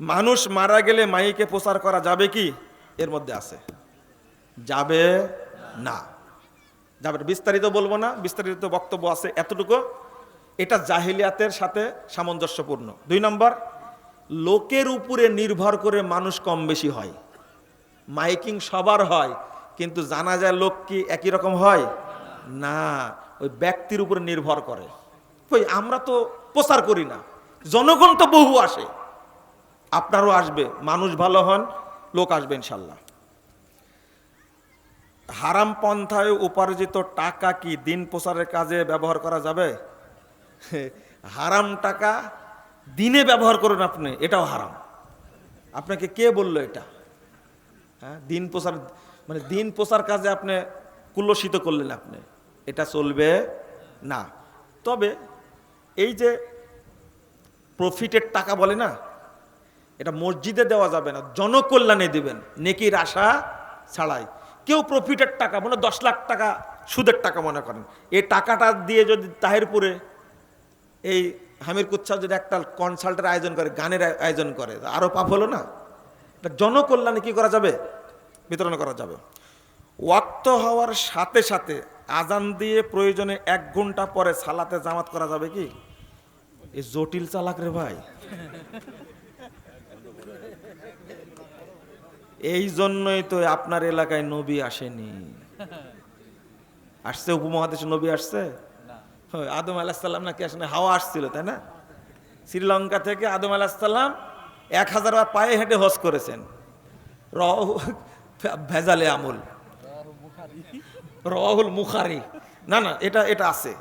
মানুষ মারা গেলে মাইকে প্রচার করা যাবে কি? এর মধ্যে আছে। যাবে না। যাবে বিস্তারিত বলব না। বিস্তারিত বক্তব্য আছে এতটুকু। এটা জাহিলিয়াতের সাথে সামঞ্জস্যপূর্ণ। দুই নম্বর, লোকের উপরে নির্ভর করে মানুষ কম বেশি হয়। মাইকিং সবার হয়, কিন্তু জানা যায় লোক কি একই রকম হয়? না। ওই ব্যক্তির উপরে নির্ভর করে। ওই আমরা তো প্রচার করি না। জনগণ তো বহু আসে। আপনারও আসবে, মানুষ ভালো হন, লোক আসবে ইনশাল্লাহ। হারাম পন্থায় উপার্জিত টাকা কি দিন প্রচারের কাজে ব্যবহার করা যাবে? হারাম টাকা দিনে ব্যবহার করুন আপনি, এটাও হারাম। আপনাকে কে বলল এটা? হ্যাঁ দিন প্রচার মানে দিন প্রচার কাজে আপনি কুল্লসিত করলেন আপনি, এটা চলবে না। তবে এই যে প্রফিটের টাকা বলে না এটা মসজিদে দেওয়া যাবে না, জনকল্যাণে দিবেন, নেকির আশা ছাড়াই। কেউ প্রফিটের টাকা মানে দশ লাখ টাকা সুদের টাকা মনে করেন। এই টাকাটা দিয়ে যদি তাহিরপুরে এই হামির কুচ্ছা যদি একটা কনসাল্টের আয়োজন করে, গানের আয়োজন করে আরও পাপ হলো না? এটা জনকল্যাণে কি করা যাবে? বিতরণ করা যাবে। ওয়াক্ত হওয়ার সাথে সাথে আজান দিয়ে প্রয়োজনে এক ঘণ্টা পরে সালাতে জামাত করা যাবে কি? এই জটিল চালাক রে ভাই। এই জন্যই তো আপনার এলাকায় নবী আসেনি। আসছে উপমহাদেশে নবী আসছে? হয়, আদম আলাহিসাল্লাম নাকি আসেনি? হাওয়া আসছিল তাই না? শ্রীলঙ্কা থেকে আদম আলাহিসাল্লাম এক হাজার বার পায়ে হেঁটে হজ করেছেন। র ভেজালে আমল। রহুল মুখারি। না না এটা এটা আছে।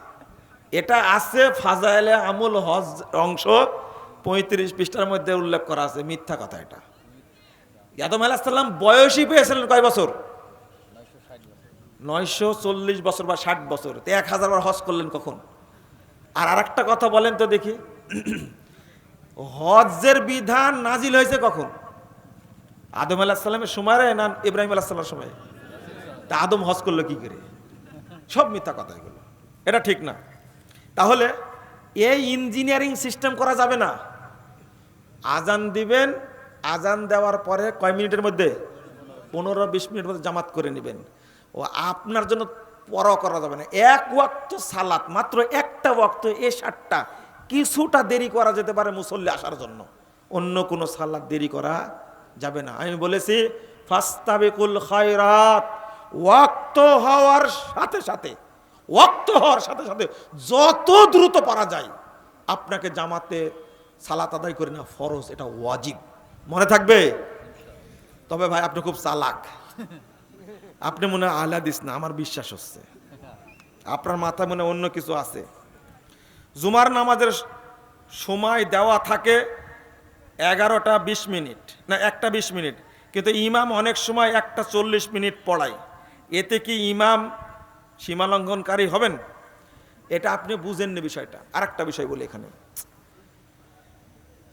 এটা আছে ফাজাইলে আমুল হজ অংশ পঁয়ত্রিশ পৃষ্ঠার মধ্যে উল্লেখ করা আছে। মিথ্যা কথা এটা। ইয়াদম আলাহিসাল্লাম বয়সই পেয়েছিলেন কয় বছর? নয়শো চল্লিশ বছর বা ষাট বছর। তো এক হাজার বার হজ করলেন কখন? আর আরেকটা কথা বলেন তো দেখি। হজের বিধান নাজিল হয়েছে কখন? আদম আলাহিসাল্লামের সময় না ইব্রাহিম আলাহিসাল্লামের সময়? তা আদম হজ করল কি করে? সব মিথ্যা কথা এগুলো। এটা ঠিক না। তাহলে এই ইঞ্জিনিয়ারিং সিস্টেম করা যাবে না। আজান দিবেন আজান দেওয়ার পরে কয় মিনিটের মধ্যে? পনেরো বিশ মিনিটের মধ্যে জামাত করে নেবেন। ও আপনার জন্য পর করা যাবে না। এক ওয়াক্ত সালাত, মাত্র একটা ওয়াক্ত, এ সাতটা। কিছুটা দেরি করা যেতে পারে মুসল্লি আসার জন্য। অন্য কোনো সালাত দেরি করা যাবে না। আমি বলেছি, ফাস্তাবিকুল খায়রাত, ওয়াক্ত হওয়ার সাথে সাথে, ওয়াক্ত হওয়ার সাথে সাথে যত দ্রুত পারা যায়, আপনাকে জামাতে সালাত আদায় করে না ফরজ, এটা ওয়াজিব। মনে থাকবে? তবে ভাই, আপনি খুব চালাক। আপনি মনে হয় আহলা দিস না, আমার বিশ্বাস হচ্ছে। আপনার মাথায় মনে অন্য কিছু আছে। জুমার নামাজের সময় দেওয়া থাকে এগারোটা বিশ মিনিট। না, একটা বিশ মিনিট। কিন্তু ইমাম অনেক সময় একটা চল্লিশ মিনিট পড়ায়। এতে কি ইমাম সীমালঙ্ঘনকারী হবেন? এটা আপনি বুঝেননি বিষয়টা। আর একটা বিষয় বলি এখানে।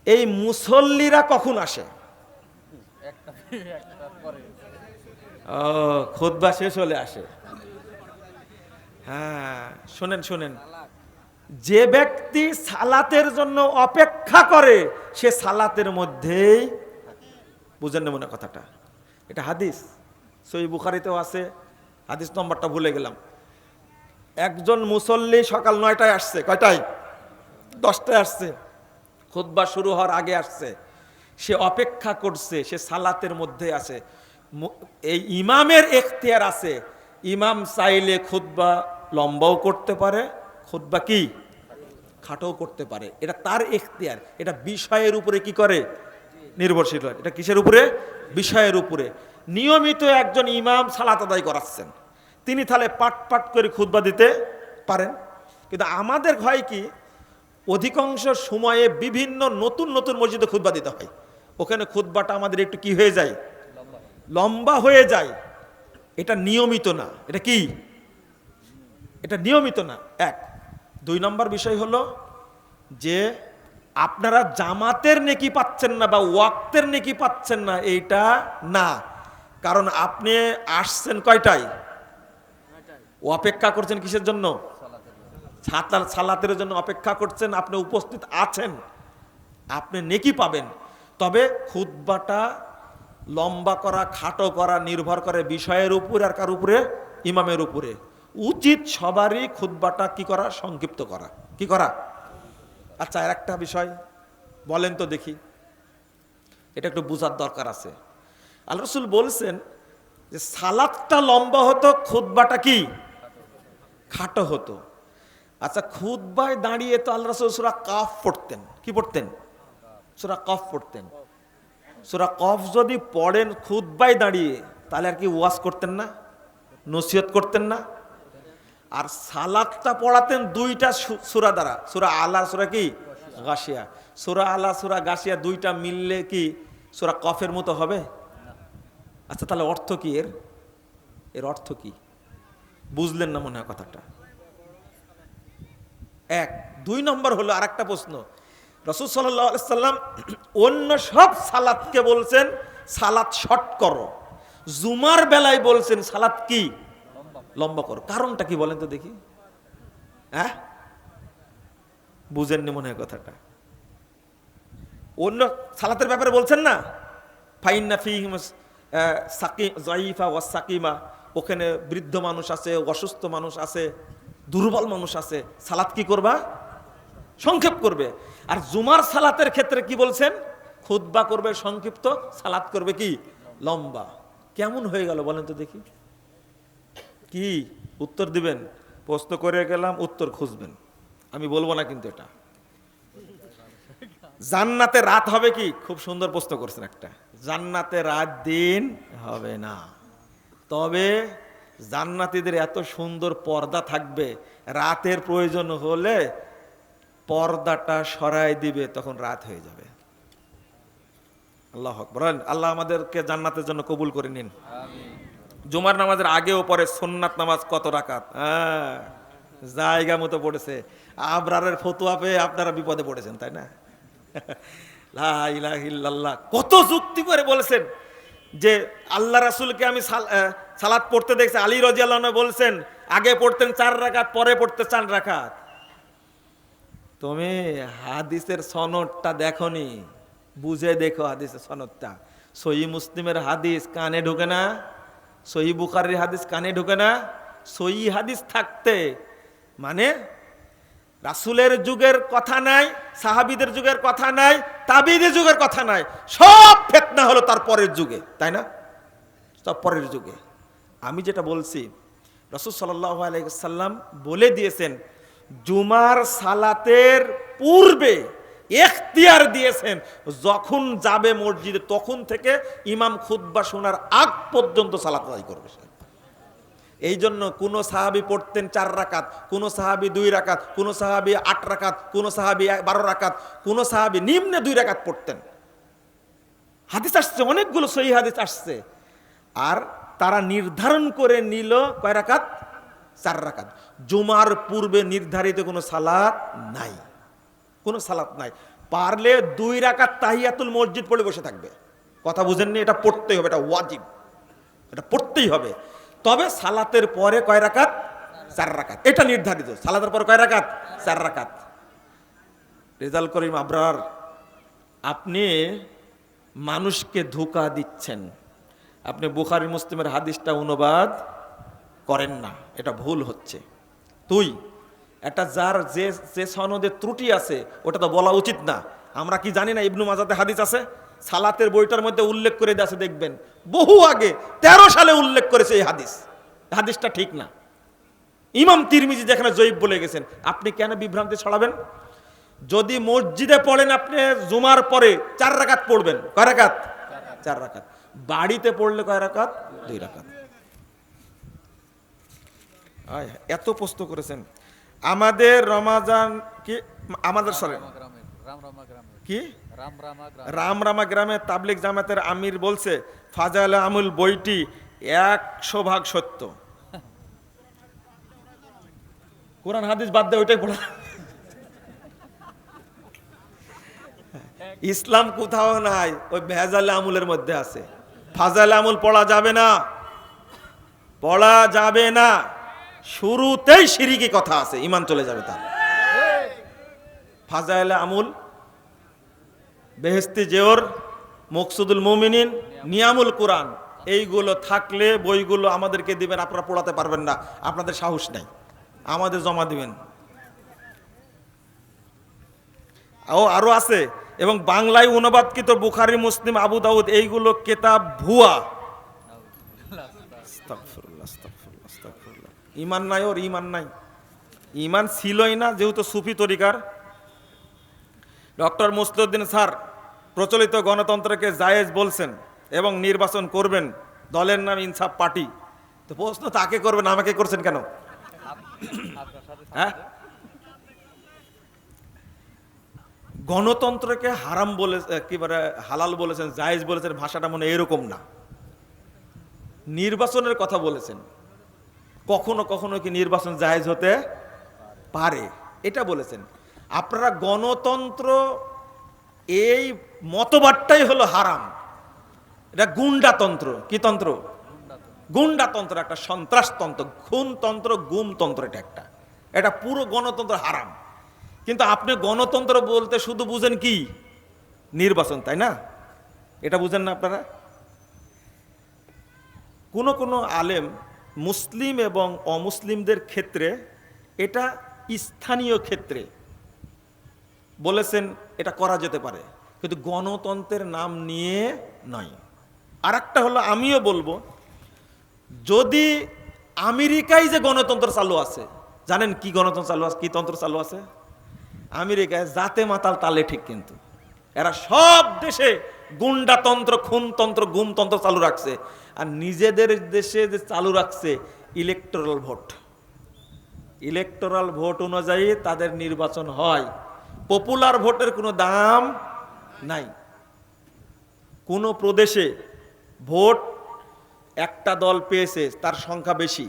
এই মুসল্লিরা কখন আসে? ও খোদবা শেষ হলে আসে। হ্যাঁ শোনেন শোনেন। যে ব্যক্তি সালাতের জন্য অপেক্ষা করে সে সালাতের মধ্যেই বুঝেন না মনে কথাটা। এটা হাদিস। সই বুখারিতেও আছে। হাদিস নম্বরটা ভুলে গেলাম। একজন মুসল্লি সকাল নয়টায় আসছে। কয়টায়? দশটায় আসছে। খুতবা শুরু হওয়ার আগে আসছে। সে অপেক্ষা করছে, সে সালাতের মধ্যে আছে। এই ইমামের এখতিয়ার আছে। ইমাম চাইলে খুতবা লম্বাও করতে পারে, খুতবা কি? খাটোও করতে পারে। এটা তার এখতিয়ার। এটা বিষয়ের উপরে কি করে? নির্ভরশীল হয়। এটা কিসের উপরে? বিষয়ের উপরে। নিয়মিত একজন ইমাম সালাত আদায় করাচ্ছেন। তিনি তাহলে পাট পাট করে খুতবা দিতে পারেন। কিন্তু আমাদের হয় কি অধিকাংশ সময়ে বিভিন্ন নতুন নতুন মসজিদে খুতবা দিতে হয়। ওখানে খুতবাটা আমাদের একটু কি হয়ে যায়? লম্বা হয়ে যায়। এটা নিয়মিত না। এটা কি? এটা নিয়মিত না। এক। দুই নম্বর বিষয় হলো যে আপনারা জামাতের নেকি পাচ্ছেন না বা ওয়াক্তের নেকি পাচ্ছেন না, এইটা না। কারণ আপনি আসছেন কয়টায়? ও অপেক্ষা করছেন কিসের জন্য? সাতার সালাতের জন্য অপেক্ষা করছেন, আপনি উপস্থিত আছেন, আপনি নেকি পাবেন। তবে খুতবাটা লম্বা করা, খাটো করা, নির্ভর করে বিষয়ের উপর আর কার উপরে? ইমামের উপরে। উচিত সবারই খুতবাটা কি করা? সংক্ষিপ্ত করা। কি করা? আচ্ছা আর একটা বিষয়। বলেন তো দেখি। এটা একটু বোঝার দরকার আছে। আল্লাহ রসুল বলছেন যে সালাদটা লম্বা হতো, খুতবাটা কি? খাটো হতো। আচ্ছা খুতবায় দাঁড়িয়ে তো আল্লাহ রসুল সুরা কাফ পড়তেন। কি পড়তেন? সুরা কফ পড়তেন। সুরা কফ যদি পড়েন খুতবায় দাঁড়িয়ে, তাহলে আর কি ওয়াশ করতেন না? নসিহত করতেন না? আর সালাদটা পড়াতেন দুইটা সুরা দ্বারা। সুরা আলা সুরা কি? গাছিয়া সুরা আলা সুরা গাছিয়া দুইটা মিললে কি সুরা কফের মতো হবে? আচ্ছা তাহলে অর্থ কি এর? এর অর্থ কি? বুঝলেন না মনে হয় কথাটা? এক। দুই নম্বর হলো আর একটা প্রশ্ন। রসুল সাল্লাম অন্য সব সালাদকে বলছেন সালাদ শর্ট করো। জুমার বেলায় বলছেন সালাদ কি? লম্বা করো। কারণটা কি বলেন তো দেখি। হ্যাঁ? বুঝেননি মনে হয় কথাটা। অন্য সালাতের ব্যাপারে বলছেন না? ফাইন্না ফিহিম সাকি জয়ীফা ওয়া সাকিমা ওখানে বৃদ্ধ মানুষ আছে অসুস্থ মানুষ আছে। দুর্বল মানুষ আছে, সালাত কি করবা? সংক্ষেপ করবে। আর জুমার সালাতের ক্ষেত্রে কি বলছেন? খুতবা করবে সংক্ষিপ্ত, সালাত করবে কি? লম্বা। কেমন হয়ে গেল বলেন তো দেখি। কি? উত্তর দিবেন। প্রশ্ন করে গেলাম, উত্তর খুঁজবেন। আমি বলব না কিন্তু এটা। জান্নাতে রাত হবে কি? খুব সুন্দর প্রশ্ন করছেন একটা। জান্নাতে রাত দিন হবে না। তবে জান্নাতীদের এত সুন্দর পর্দা থাকবে রাতের প্রয়োজন হলে পর্দাটা সরাই দিবে তখন রাত হয়ে যাবে। আল্লাহ বলেন আল্লাহ আমাদেরকে জান্নাতের জন্য কবুল করে নিন। জুমার নামাজের আগেও পরে সোননাথ নামাজ কত রাকাত? হ্যাঁ জায়গা মতো পড়েছে। আবরারের ফতুয়া পেয়ে আপনারা বিপদে পড়েছেন তাই না। কত যুক্তি করে বলেছেন যে আল্লাহ রাসুলকে আমি সাল- আহ, সালাত পড়তে দেখছে আলী রাজিয়াল্লাহ বলছেন আগে পড়তেন চার রাখাত পরে পড়তে চার রাখাত তুমি হাদিসের সনদটা দেখনি? বুঝে দেখো হাদিসের সনদটা। সহি মুসলিমের হাদিস কানে ঢুকে না? সহি বুখারির হাদিস কানে ঢুকে না? সহি হাদিস থাকতে মানে রাসুলের যুগের কথা নাই সাহাবিদের যুগের কথা নাই তাবিদের যুগের কথা নাই সব ফেতনা হলো তার পরের যুগে তাই না? সব পরের যুগে। আমি যেটা বলছি, রসুল সাল্লাহ আলাইসাল্লাম বলে দিয়েছেন, জুমার সালাতের পূর্বে এখতিয়ার দিয়েছেন, যখন যাবে মসজিদে তখন থেকে ইমাম খুদ্া শোনার আগ পর্যন্ত সালাত আদায় করবে এই জন্য কোনো সাহাবি পড়তেন চার রাকাত, কোনো সাহাবি দুই রাকাত, কোনো সাহাবি আট রাকাত, কোনো সাহাবি বারো রাকাত, কোনো সাহাবি নিম্নে দুই রাকাত পড়তেন। হাদিস আসছে, অনেকগুলো সহি হাদিস আসছে। আর তারা নির্ধারণ করে নিল কয় রাকাত? চার রাকাত। জুমার পূর্বে নির্ধারিত কোনো সালাত নাই। কোনো সালাত নাই। পারলে দুই রাকাত তাহিয়াতুল মসজিদ পড়ে বসে থাকবে। কথা বুঝেননি? এটা পড়তেই হবে, এটা ওয়াজিব। এটা পড়তেই হবে। তবে সালাতের পরে কয় রাকাত? চার রাকাত। এটা নির্ধারিত। সালাতের পরে কয় রাকাত? চার রাকাত। রেজাল করিম আবরার, আপনি মানুষকে ধোকা দিচ্ছেন। আপনি বুখারি, মুসলিমের হাদিসটা অনুবাদ করেন না, এটা ভুল হচ্ছে। তুই এটা যার যে যে সনদের ত্রুটি আছে, ওটা তো বলা উচিত না। আমরা কি জানি না ইবনু মাজাতে হাদিস আছে? সালাতের বইটার মধ্যে উল্লেখ করে আছে, দেখবেন। বহু আগে, তেরো সালে উল্লেখ করেছে এই হাদিস। হাদিসটা ঠিক না। ইমাম তিরমিজি যেখানে জয়ীব বলে গেছেন, আপনি কেন বিভ্রান্তি ছড়াবেন? যদি মসজিদে পড়েন আপনি, জুমার পরে চার রাকাত পড়বেন। কয় রাকাত? চার রাকাত। বাড়িতে পড়লে কয় রাকাত? দুই রাকাত। এত প্রশ্ন করেছেন। আমাদের রমাজান কি? আমাদের সরে কি? রাম রামা রামরামা গ্রামে তাবলিক জামাতের আমির বলছে ফাজাল আমুল বইটি একশো ভাগ সত্য। কোরআন হাদিস বাদ দেয় ওইটাই পড়া। ইসলাম কোথাও নাই ওই ভেজাল আমুলের মধ্যে আছে। ফাজাল আমুল পড়া যাবে না। পড়া যাবে না। শুরুতেই সিরিকি কথা আছে ইমান চলে যাবে তার। ফাজাইল আমুল বেহেস্তি জেওর, মকসুদুল মুমিনিন, নিয়ামুল কোরআন, এইগুলো থাকলে বইগুলো আমাদেরকে দিবেন, আপনারা পড়াতে পারবেন না। আপনাদের সাহস নাই। আমাদের জমা দিবেন। ও, আরও আছে। এবং বাংলায় অনুবাদকৃত বুখারি মুসলিম আবু দাউদ এইগুলো কেতাব ভুয়া। ইমান নাই ওর ইমান নাই। ইমান ছিলই না যেহেতু সুফি তরিকার। ডক্টর মুসলিউদ্দিন স্যার প্রচলিত গণতন্ত্রকে জায়েজ বলছেন এবং নির্বাচন করবেন দলের নাম ইনসাফ পার্টি। তো প্রশ্ন তাকে করবেন আমাকে করছেন কেন? হ্যাঁ? গণতন্ত্রকে হারাম বলে একেবারে হালাল বলেছেন, জায়েজ বলেছেন, ভাষাটা মনে এরকম না। নির্বাচনের কথা বলেছেন। কখনো কখনো কি নির্বাচন জায়েজ হতে পারে? এটা বলেছেন। আপনারা গণতন্ত্র এই মতবাদটাই হলো হারাম। এটা গুন্ডাতন্ত্র। কি তন্ত্র? গুন্ডাতন্ত্র। একটা সন্ত্রাসতন্ত্র, খুনতন্ত্র, গুমতন্ত্র এটা একটা। এটা পুরো গণতন্ত্র হারাম। কিন্তু আপনি গণতন্ত্র বলতে শুধু বুঝেন কি? নির্বাচন, তাই না? এটা বুঝেন না আপনারা? কোনো কোনো আলেম মুসলিম এবং অমুসলিমদের ক্ষেত্রে এটা স্থানীয় ক্ষেত্রে বলেছেন এটা করা যেতে পারে। কিন্তু গণতন্ত্রের নাম নিয়ে নয়। আর একটা হলো আমিও বলব, যদি আমেরিকায় যে গণতন্ত্র চালু আছে, জানেন কি গণতন্ত্র চালু আছে, কি তন্ত্র চালু আছে? আমেরিকায় জাতে মাতাল তালে ঠিক কিন্তু। এরা সব দেশে গুন্ডাতন্ত্র খুনতন্ত্র গুমতন্ত্র চালু রাখছে। আর নিজেদের দেশে যে চালু রাখছে ইলেকটোরাল ভোট ইলেকটোরাল ভোট অনুযায়ী তাদের নির্বাচন হয়। পপুলার ভোটের কোনো দাম নাই। কোনো প্রদেশে ভোট একটা দল পেয়েছে, তার সংখ্যা বেশি।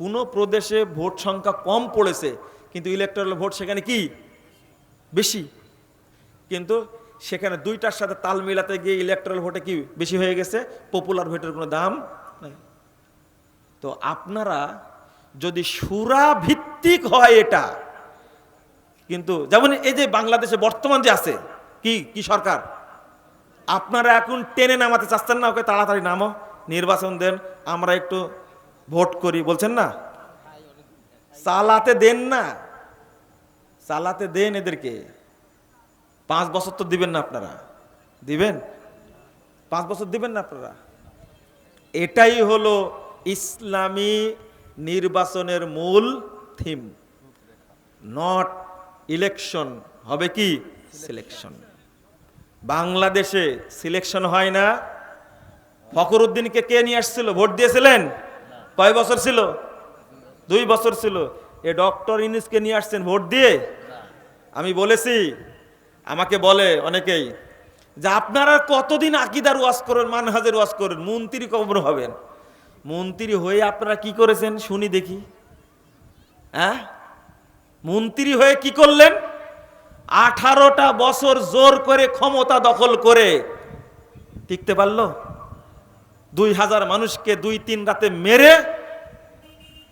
কোনো প্রদেশে ভোট সংখ্যা কম পড়েছে, কিন্তু ইলেকট্রাল ভোট সেখানে কি? বেশি। কিন্তু সেখানে দুইটার সাথে তাল মিলাতে গিয়ে ইলেকট্রাল ভোটে কি বেশি হয়ে গেছে? পপুলার ভোটের কোনো দাম নাই। তো আপনারা যদি সুরা ভিত্তিক হয় এটা, কিন্তু যেমন এই যে বাংলাদেশে বর্তমান যে আছে, কি কি সরকার? আপনারা এখন টেনে নামাতে চাচ্ছেন না ওকে, তাড়াতাড়ি নামো, নির্বাচন দেন, আমরা একটু ভোট করি, বলছেন না? চালাতে দেন না। চালাতে দেন এদেরকে। পাঁচ বছর তো দিবেন না আপনারা। দিবেন? পাঁচ বছর দিবেন না আপনারা? এটাই হলো ইসলামী নির্বাচনের মূল থিম। নট ইলেকশন হবে কি? সিলেকশন বাংলাদেশে সিলেকশন হয় না। ফখরুদ্দিনকে কে নিয়ে আসছিল? ভোট দিয়েছিলেন? কয় বছর ছিল? দুই বছর ছিল। এ ডক্টর ইনিসকে নিয়ে আসছেন ভোট দিয়ে? আমি বলেছি, আমাকে বলে অনেকেই যে আপনারা কতদিন আকিদার ওয়াজ করেন, মানহাজের ওয়াজ করেন, মন্ত্রী কবর হবেন। মন্ত্রী হয়ে আপনারা কি করেছেন, শুনি দেখি। হ্যাঁ? মন্ত্রী হয়ে কি করলেন? আঠারোটা বছর জোর করে ক্ষমতা দখল করে টিকতে পারল? দুই হাজার মানুষকে দুই তিন রাতে মেরে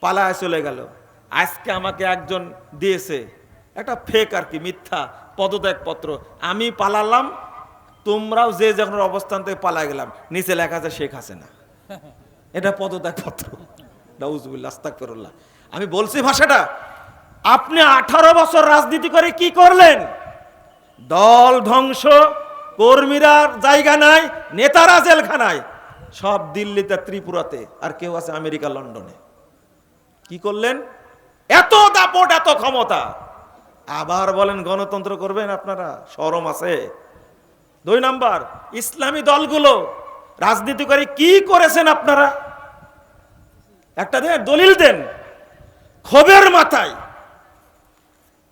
পালায় চলে গেল। আজকে আমাকে একজন দিয়েছে। একটা ফেক আর কি, মিথ্যা পদত্যাগ পত্র আমি পালালাম, তোমরাও যে যখন অবস্থান থেকে পালা গেলাম, নিচে লেখা আছে শেখ হাসিনা। এটা পদত্যাগ পত্র নাউজুবিল্লাহ, আস্তাগফিরুল্লাহ। আমি বলছি ভাষাটা, আপনি আঠারো বছর রাজনীতি করে কি করলেন? দল ধ্বংস, কর্মীরা জায়গা নাই, নেতারা জেলখানায়। সব দিল্লিতে, ত্রিপুরাতে, আর কেউ আছে আমেরিকা, লন্ডনে। কি করলেন? এত দাপট, এত ক্ষমতা। আবার বলেন, গণতন্ত্র করবেন আপনারা? সরম আছে। দুই নাম্বার, ইসলামী দলগুলো রাজনীতি করে কি করেছেন আপনারা? একটা দেন, দলিল দেন। ক্ষোভের মাথায়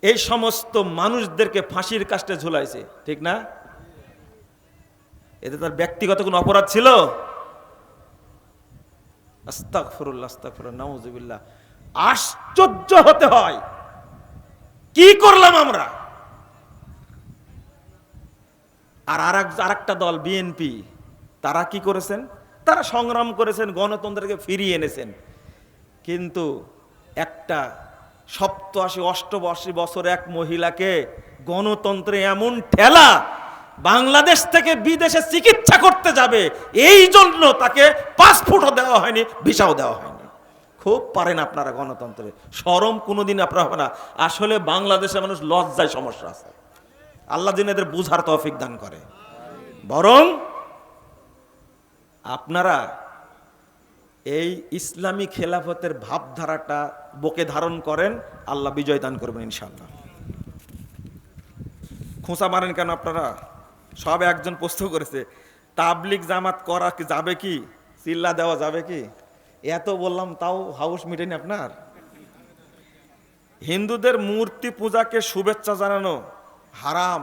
এই সমস্ত মানুষদেরকে ফাঁসির কাষ্টে ঝুলাইছে, ঠিক না? এতে তার ব্যক্তিগত কোনো অপরাধ ছিল? আস্তাক আস্তাগফিরুল্লাহ আস্তাগফিরুল্লাহ, নাউজুবিল্লাহ। আশ্চর্য হতে হয়। কি করলাম আমরা? আর আর একটা দল বিএনপি তারা কি করেছেন? তারা সংগ্রাম করেছেন, গণতন্ত্রকে ফিরিয়ে এনেছেন। কিন্তু একটা সপ্তআশি, অষ্টআশি বছর এক মহিলাকে গণতন্ত্রে এমন ঠেলা বাংলাদেশ থেকে বিদেশে চিকিৎসা করতে যাবে, এই জন্য তাকে পাসপোর্টও দেওয়া হয়নি, ভিসাও দেওয়া হয়নি। খুব পারেন আপনারা গণতন্ত্রে। সরম কোনোদিন আপনারা হবে না। আসলে বাংলাদেশের মানুষ লজ্জায় সমস্যা আছে। আল্লাহ দিন এদের বুঝার তৌফিক দান করে। বরং আপনারা এই ইসলামী খেলাফতের ভাবধারাটা বকে ধারণ করেন, আল্লাহ বিজয় দান করবেন ইনশাল্লাহ খোঁচা মারেন কেন আপনারা? সব একজন প্রশ্ন করেছে তাবলিক জামাত করা যাবে কি? চিল্লা দেওয়া যাবে কি? এত বললাম, তাও হাউস মিটেনি আপনার? হিন্দুদের মূর্তি পূজাকে শুভেচ্ছা জানানো হারাম।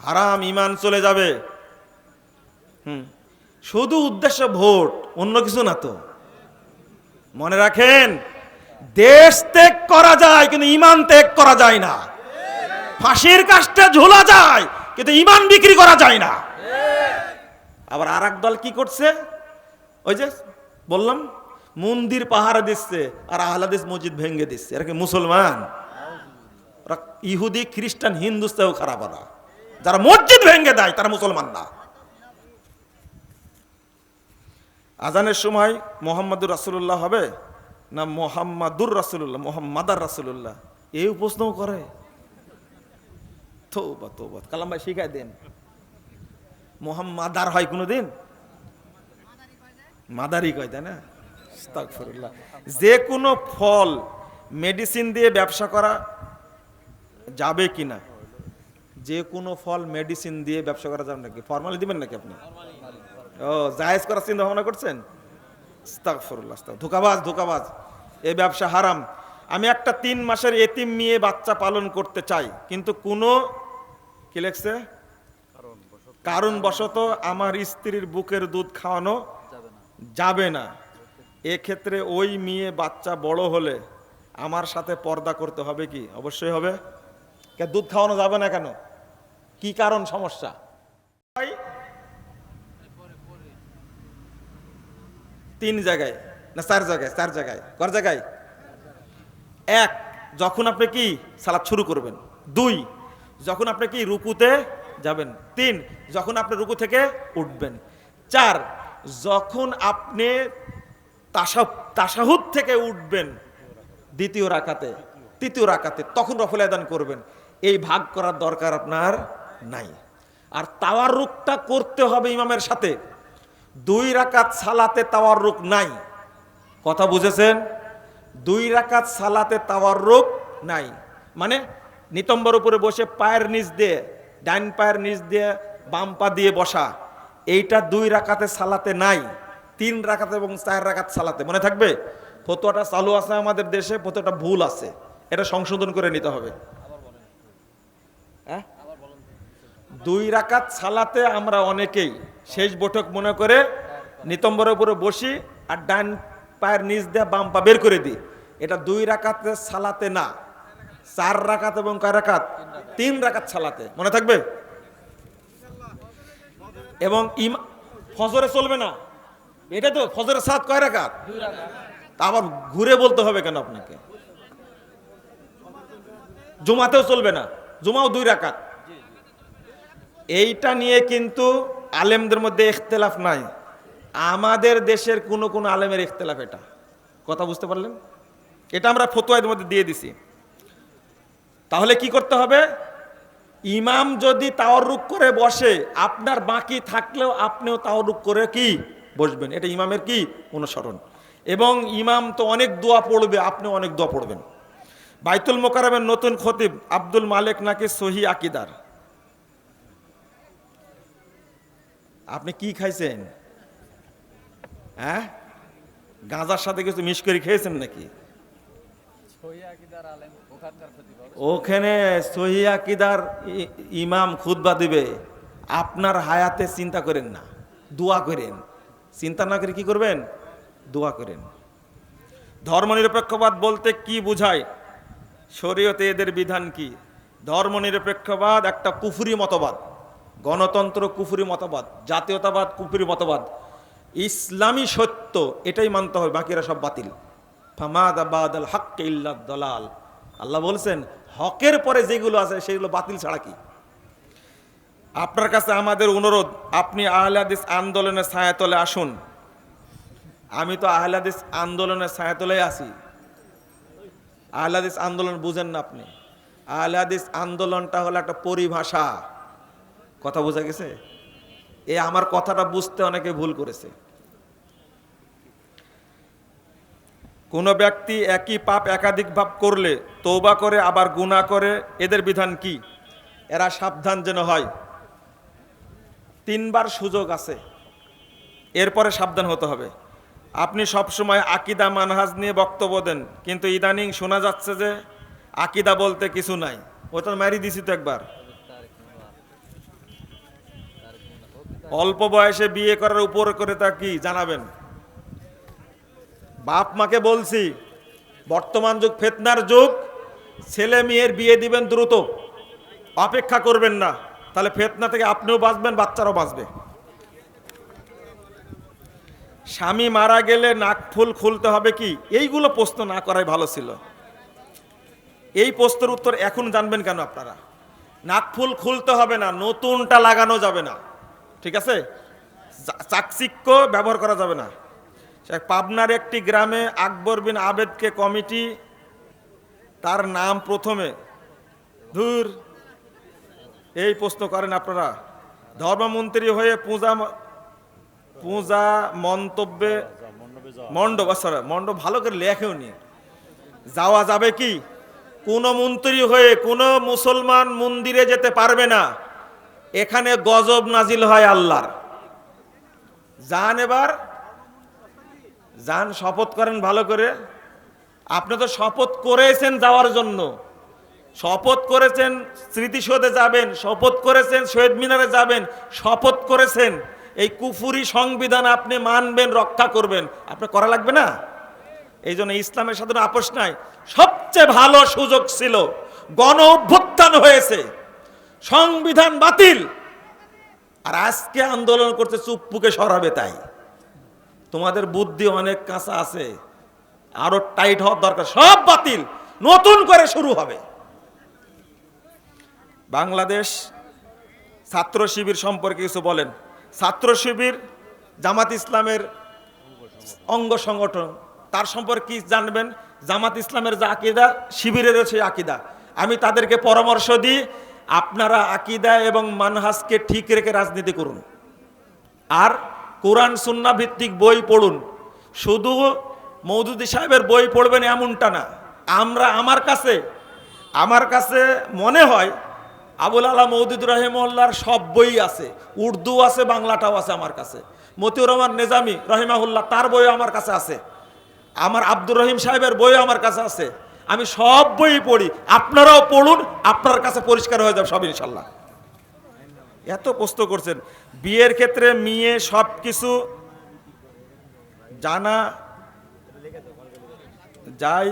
হারাম ইমান চলে যাবে। হুম, শুধু উদ্দেশ্য ভোট, অন্য কিছু না তো। মনে রাখেন, দেশ ত্যাগ করা যায়, কিন্তু ইমান ত্যাগ করা যায় না। ফাঁসির কাজটা ঝোলা যায়, কিন্তু ইমান বিক্রি করা যায় না। আবার আর দল কি করছে? ওই যে বললাম, মন্দির পাহারা দিচ্ছে আর আহলাদিস মসজিদ ভেঙে দিচ্ছে। এরা কি মুসলমান? ইহুদি, খ্রিস্টান হিন্দুস্তেও খারাপ ওরা। যারা মসজিদ ভেঙে দেয়, তারা মুসলমান না। আজানের সময় মোহাম্মদুর রাসুল্লাহ হবে না মোহাম্মদুর রাসুল্লাহ মোহাম্মদার রাসুল্লাহ এই প্রশ্নও করে। তোবা। কালাম ভাই শিখাই দেন। মোহাম্মদার হয় কোনোদিন? মাদারি কয় তাই না। যে কোনো ফল মেডিসিন দিয়ে ব্যবসা করা যাবে কি না? যে কোনো ফল মেডিসিন দিয়ে ব্যবসা করা যাবে নাকি? ফর্মালি দিবেন নাকি আপনি? ও জায়েজ করার চিন্তা ভাবনা করছেন? আস্তাগফিরুল্লাহ, আস্তাগ- ধোকাবাজ ধোকাবাজ। এ ব্যবসা হারাম। আমি একটা তিন মাসের এতিম মেয়ে বাচ্চা পালন করতে চাই কিন্তু কোনো কি লেখছে? কারণবশত আমার স্ত্রীর বুকের দুধ খাওয়ানো যাবে না। এক্ষেত্রে ওই মেয়ে বাচ্চা বড় হলে আমার সাথে পর্দা করতে হবে কি? অবশ্যই হবে। দুধ খাওয়ানো যাবে না কেন? কি কারণ সমস্যা? তিন জায়গায়, না চার জায়গায় চার জায়গায় কর জায়গায়। এক, যখন আপনি কি সালাদ শুরু করবেন? দুই, যখন আপনি কি রুকুতে যাবেন? তিন, যখন আপনি রুকু থেকে উঠবেন? চার যখন আপনি তাসা- তাসাহুদ থেকে উঠবেন দ্বিতীয় রাকাতে, তৃতীয় রাকাতে, তখন রফল আদান করবেন। এই ভাগ করার দরকার আপনার নাই। আর তাওয়ার রুকটা করতে হবে ইমামের সাথে। দুই রাকাত সালাতে তাওয়ার রুক নাই। কথা বুঝেছেন? দুই রাকাত সালাতে তাওয়ার রোগ নাই। মানে নিতম্বর উপরে বসে পায়ের নিচ দিয়ে ডাইন পায়ের নিচ দিয়ে, বাম পা দিয়ে বসা। এইটা দুই রাকাতে সালাতে নাই, তিন রাকাতে এবং চার রাকাত সালাতে। মনে থাকবে? ফতোয়াটা চালু আছে আমাদের দেশে, ফতোয়াটা ভুল আছে। এটা সংশোধন করে নিতে হবে। হ্যাঁ? দুই রাকাত সালাতে আমরা অনেকেই শেষ বৈঠক মনে করে নিতম্বরের উপরে বসি আর ডান পায়ের নিচ দিয়ে বাম পা বের করে দিই। এটা দুই রাকাতে সালাতে না, চার রাকাত এবং কয় রাকাত? তিন রাকাত সালাতে। মনে থাকবে? এবং ফজরে চলবে না। এটা তো ফজরের সাত কয় রাকাত? তা আবার ঘুরে বলতে হবে কেন আপনাকে? জুমাতেও চলবে না, জুমাও দুই রাকাত। এইটা নিয়ে কিন্তু আলেমদের মধ্যে ইখতলাফ নাই। আমাদের দেশের কোনো কোনো আলেমের ইখতলাফ এটা। কথা বুঝতে পারলেন? এটা আমরা ফতোয়াদের মধ্যে দিয়ে দিছি। তাহলে কি করতে হবে? ইমাম যদি তাওয়ারুক করে বসে, আপনার বাকি থাকলেও আপনিও তাওয়ারুক করে কি? বসবেন। এটা ইমামের কি? অনুসরণ। এবং ইমাম তো অনেক দোয়া পড়বে, আপনিও অনেক দোয়া পড়বেন। বাইতুল মোকারমের নতুন খতিব আব্দুল মালিক নাকি সহি আকিদার? আপনি কি খাইছেন? হ্যাঁ? গাঁজার সাথে কিছু মিশ করে খেয়েছেন নাকি? ওখানে ই- ইমাম খুতবা দিবে। আপনার হায়াতে চিন্তা করেন না, দোয়া করেন। চিন্তা না করে কি করবেন? দোয়া করেন। ধর্মনিরপেক্ষবাদ বলতে কি বোঝায়? শরীয়তে এদের বিধান কি? ধর্মনিরপেক্ষবাদ একটা কুফুরি মতবাদ। গণতন্ত্র কুফুরি মতবাদ, জাতীয়তাবাদ কুফুরি মতবাদ। ইসলামী সত্য, এটাই মানতে হবে, বাকিরা সব বাতিল। ফামাদ আবাদ আল হক ইল্লা দলাল। আল্লাহ বলছেন হকের পরে যেগুলো আছে, সেগুলো বাতিল ছাড়া কি? আপনার কাছে আমাদের অনুরোধ, আপনি আহলাদিস আন্দোলনের ছায়াতলে আসুন। আমি তো আহলাদিস আন্দোলনের ছায়াতলে আছি। আহলাদিস আন্দোলন বুঝেন না আপনি। আহলাদিস আন্দোলনটা হলো একটা পরিভাষা। কথা বোঝা গেছে? এ আমার কথাটা বুঝতে অনেকে ভুল করেছে। কোনো ব্যক্তি একই পাপ একাধিক ভাব করলে তৌবা করে, আবার গুনাহ করে, এদের বিধান কি? এরা সাবধান যেন হয়। তিনবার সুযোগ আছে, এরপরে সাবধান হতে হবে। আপনি সবসময় আকিদা মানহাজ নিয়ে বক্তব্য দেন, কিন্তু ইদানিং শোনা যাচ্ছে যে আকিদা বলতে কিছু নাই। ও তো মারি দিছি তো একবার। অল্প বয়সে বিয়ে করার উপর করে তা কি? জানাবেন। বাপ মাকে বলছি, বর্তমান যুগ ফেতনার যুগ, ছেলে মেয়ের বিয়ে দিবেন দ্রুত। অপেক্ষা করবেন না, তাহলে ফেতনা থেকে আপনিও বাঁচবেন, বাচ্চারাও বাঁচবে। স্বামী মারা গেলে নাক ফুল খুলতে হবে কি? এইগুলো প্রশ্ন না করাই ভালো ছিল। এই প্রশ্নের উত্তর এখন জানবেন কেন আপনারা? নাক ফুল খুলতে হবে না, নতুনটা লাগানো যাবে না। ঠিক আছে? চাকচিক্য ব্যবহার করা যাবে না। পাবনার একটি গ্রামে আকবর বিন আবেদকে কমিটি, তার নাম প্রথমে। ধুর, এই প্রশ্ন করেন আপনারা। ধর্মমন্ত্রী হয়ে পূজা পূজা মন্তব্যে মণ্ডপ সরি মণ্ডপ ভালো করে লেখেও নি। যাওয়া যাবে কি? কোন মন্ত্রী হয়ে কোন মুসলমান মন্দিরে যেতে পারবে না। এখানে গজব নাজিল হয় আল্লাহর। যান এবার যান শপথ করেন ভালো করে। আপনি তো শপথ করেছেন যাওয়ার জন্য। শপথ করেছেন, স্মৃতিসৌধে যাবেন, শপথ করেছেন, শহীদ মিনারে যাবেন, শপথ করেছেন। এই কুফুরি সংবিধান আপনি মানবেন, রক্ষা করবেন। আপনি করা লাগবে না? এই জন্য ইসলামের সাথে আপোষ নাই। সবচেয়ে ভালো সুযোগ ছিল, গণ অভ্যুত্থান হয়েছে। সংবিধান বাতিল। আর আজকে আন্দোলন করতে চুপ্পুকে সরাবে তাই। তোমাদের বুদ্ধি অনেক কাঁচা আছে। আরও টাইট হওয়ার দরকার, সব বাতিল। নতুন করে শুরু হবে। বাংলাদেশ ছাত্র শিবির সম্পর্কে কিছু বলেন। ছাত্র শিবির জামাত ইসলামের অঙ্গ সংগঠন। তার সম্পর্কে কি জানবেন? জামাত ইসলামের যে আকিদা শিবিরের সেই আকিদা। আমি তাদেরকে পরামর্শ দিই, আপনারা আকিদা এবং মানহাসকে ঠিক রেখে রাজনীতি করুন। আর কোরআন সুন্না ভিত্তিক বই পড়ুন। শুধু মৌদুদি সাহেবের বই পড়বেন এমনটা না। আমরা আমার কাছে আমার কাছে মনে হয় আবুল আলা মৌদুদ রহিমউল্লাহর সব বই আছে। উর্দু আছে, বাংলাটাও আছে আমার কাছে। মতিউর রহমান নেজামি রহিমাহুল্লাহ তার বইও আমার কাছে আছে। আমার আব্দুর রহিম সাহেবের বইও আমার কাছে আছে। আমি সব বই পড়ি। আপনারাও পড়ুন, আপনার কাছে পরিষ্কার হয়ে যাবে সব ইনশাল্লাহ। এত প্রশ্ন করছেন। বিয়ের ক্ষেত্রে মেয়ে সব কিছু জানা যায়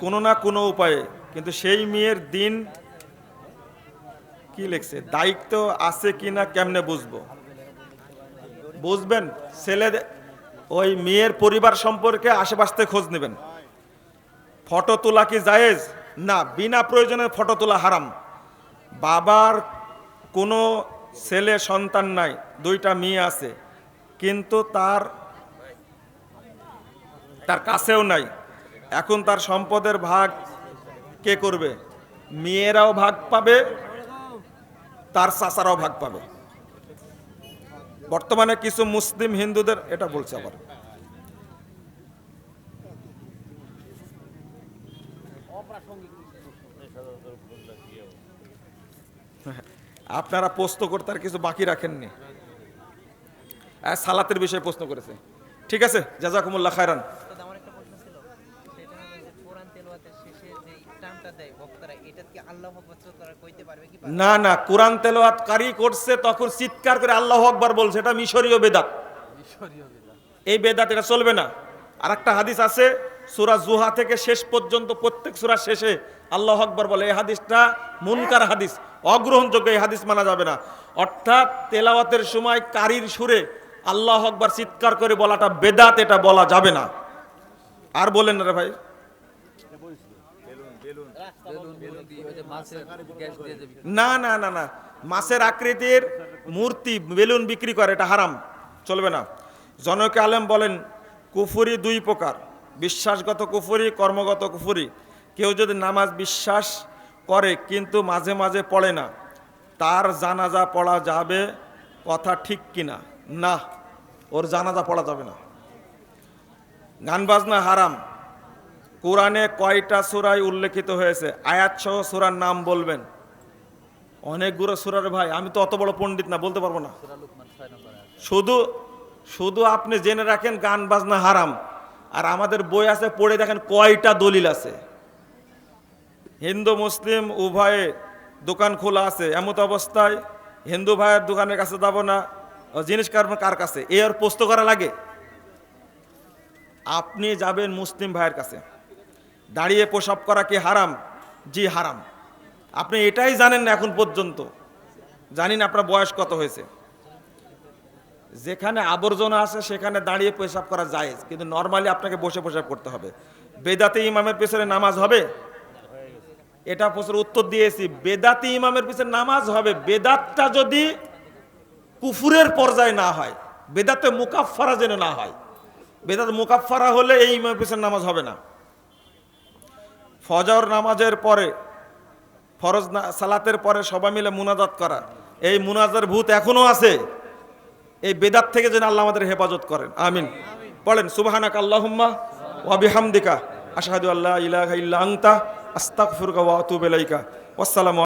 কোনো না কোনো উপায়ে। কিন্তু সেই মেয়ের দিন কি লিখছে? দায়িত্ব আছে কি না কেমনে বুঝব? বুঝবেন ছেলে ওই মেয়ের পরিবার সম্পর্কে আশেপাশ খোঁজ নেবেন। ফটো তোলা কি জায়েজ? না, বিনা প্রয়োজনে ফটো তোলা হারাম। বাবার কোনো ছেলে সন্তান নাই, দুইটা মেয়ে আছে, কিন্তু তার তার কাছেও নাই। এখন তার সম্পদের ভাগ কে করবে? মেয়েরাও ভাগ পাবে, তার চাচারাও ভাগ পাবে। বর্তমানে কিছু মুসলিম হিন্দুদের এটা বলছে আবার। আপনারা প্রশ্ন করতে আর কিছু বাকি রাখেননি। আর সালাতের বিষয়ে প্রশ্ন করেছে। ঠিক আছে জাজাকুমুল্লাহ খায়রান। না? না কোরআন তেলাওয়াত কারি করছে তখন চিৎকার করে আল্লাহ আকবার বলছে এটা মিশরীয় বেদাত। এই বেদাত এটা চলবে না। আর একটা হাদিস আছে সুরা জুহা থেকে শেষ পর্যন্ত প্রত্যেক সুরা শেষে আল্লাহ আকবর বলে। এই হাদিসটা মুনকার হাদিস। অগ্রহণযোগ্য এই হাদিস মানা যাবে না। অর্থাৎ তেলাওয়াতের সময় কারির সুরে আল্লাহ আকবর চিৎকার করে বলাটা বেদাত, এটা বলা যাবে না। আর বলেন না রে ভাই। না না না না। মাছের আকৃতির মূর্তি বেলুন বিক্রি করে, এটা হারাম, চলবে না। জনক আলেম বলেন, কুফুরি দুই প্রকার। বিশ্বাসগত কুফুরি, কর্মগত কুফুরি। কেউ যদি নামাজ বিশ্বাস করে, কিন্তু মাঝে মাঝে পড়ে না। তার জানাজা পড়া যাবে কথা ঠিক কিনা? না, ওর জানাজা পড়া যাবে না। গান বাজনা হারাম। কোরআনে কয়টা সুরায় উল্লেখিত হয়েছে? আয়াত সহ সুরার নাম বলবেন। অনেকগুলো সুরার ভাই, আমি তো অত বড় পণ্ডিত না, বলতে পারব না। শুধু শুধু আপনি জেনে রাখেন গান বাজনা হারাম। আর আমাদের বই আছে, পড়ে দেখেন কয়টা দলিল আছে। হিন্দু, মুসলিম, উভয়ে দোকান খোলা আছে। এমত অবস্থায় হিন্দু ভাইয়ের দোকানের কাছে যাব না। জিনিস কার কার কাছে? এ আর পোস্ত করা লাগে? আপনি যাবেন মুসলিম ভাইয়ের কাছে। দাঁড়িয়ে প্রসাব করা কি হারাম? জি, হারাম। আপনি এটাই জানেন না এখন পর্যন্ত। জানি না আপনার বয়স কত হয়েছে। যেখানে আবর্জনা আছে, সেখানে দাঁড়িয়ে পেশাব করা যায় কিন্তু নর্মালি আপনাকে বসে পেশাব করতে হবে। বেদাতে ইমামের পেছনে নামাজ হবে? এটা প্রশ্নের উত্তর দিয়েছি। বেদাতি ইমামের পিছনে নামাজ হবে। বেদাতটা যদি কুফুরের পর্যায়ে না হয়, বেদাতে মুকাফফারা যেন না হয়, বেদাত মুকাফফারা হলে এই ইমামের পিছনে নামাজ হবে না। ফজর নামাজের পরে, ফরজ সালাতের পরে সবাই মিলে মুনাজাত করা। এই মুনাজার ভূত এখনও আছে। এই বেদাত থেকে যেন আল্লাহ আমাদের হেফাজত করেন। আমিন। পড়েন সুবাহানাক আল্লাহুম্মা ওয়া বিহামদিকা। আশহাদু আল্লা ইলাহা ইল্লা আনতা। আস্তাগফিরুকা ওয়া আতুবু ইলাইকা। ওয়াসসালামু